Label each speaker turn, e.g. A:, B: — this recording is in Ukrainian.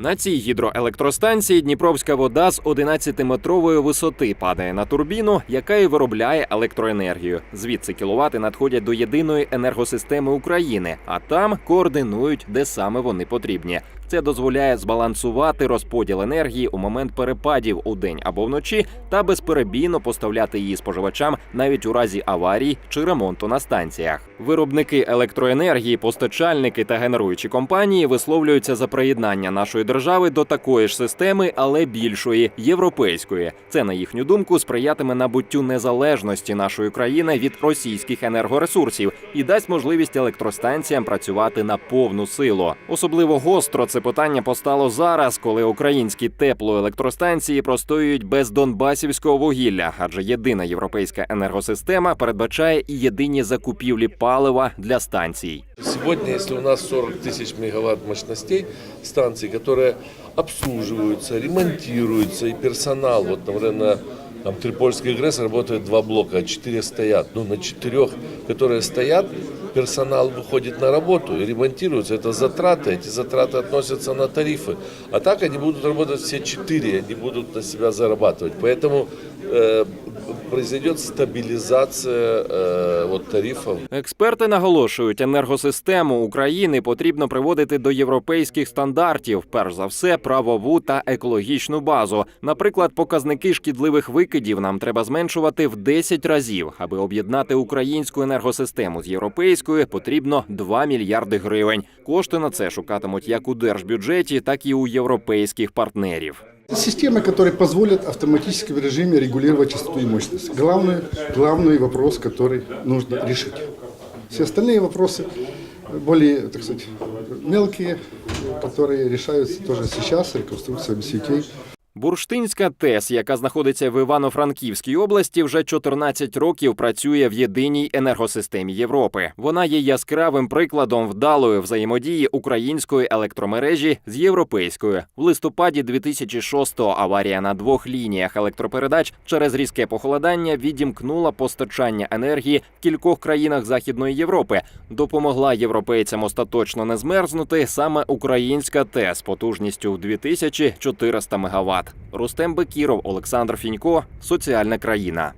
A: На цій гідроелектростанції Дніпровська вода з 11-метрової висоти падає на турбіну, яка і виробляє електроенергію. Звідси кіловати надходять до єдиної енергосистеми України, а там координують, де саме вони потрібні. Це дозволяє збалансувати розподіл енергії у момент перепадів у день або вночі та безперебійно поставляти її споживачам навіть у разі аварій чи ремонту на станціях. Виробники електроенергії, постачальники та генеруючі компанії висловлюються за приєднання нашої держави до такої ж системи, але більшої європейської. Це на їхню думку сприятиме набуттю незалежності нашої країни від російських енергоресурсів і дасть можливість електростанціям працювати на повну силу. Особливо гостро це питання постало зараз, коли українські теплоелектростанції простоюють без донбасівського вугілля, адже єдина європейська енергосистема передбачає і єдині закупівлі палива для станцій.
B: Сегодня, если у нас 40 тысяч мегаватт мощностей станций, которые обслуживаются, ремонтируются, и персонал, вот, например, на там, Трипольской ГРЭС работает два блока, а четыре стоят. Ну, на четырех, которые стоят, персонал выходит на работу и ремонтируется. Это затраты, эти затраты относятся на тарифы. А так они будут работать все четыре, они будут на себя зарабатывать. Поэтому э, произойдет стабилизация э, вот, тарифов
A: Експерти наголошують, енергосистему України потрібно приводити до європейських стандартів, перш за все, правову та екологічну базу. Наприклад, показники шкідливих викидів нам треба зменшувати в 10 разів. Аби об'єднати українську енергосистему з європейською, потрібно 2 мільярди гривень. Кошти на це шукатимуть як у держбюджеті, так і у європейських партнерів.
C: Системы, которые позволят автоматически в режиме регулировать частоту и мощность. Главный, главный вопрос, который нужно решить. Все остальные вопросы более, так сказать, мелкие, которые решаются тоже сейчас, реконструкциями сетей.
A: Бурштинська ТЕС, яка знаходиться в Івано-Франківській області, вже 14 років працює в єдиній енергосистемі Європи. Вона є яскравим прикладом вдалої взаємодії української електромережі з європейською. В листопаді 2006-го аварія на двох лініях електропередач через різке похолодання відімкнула постачання енергії в кількох країнах Західної Європи. Допомогла європейцям остаточно не змерзнути саме українська ТЕС потужністю в 2400 МВт. Рустем Бекіров, Олександр Фінько, Соціальна країна.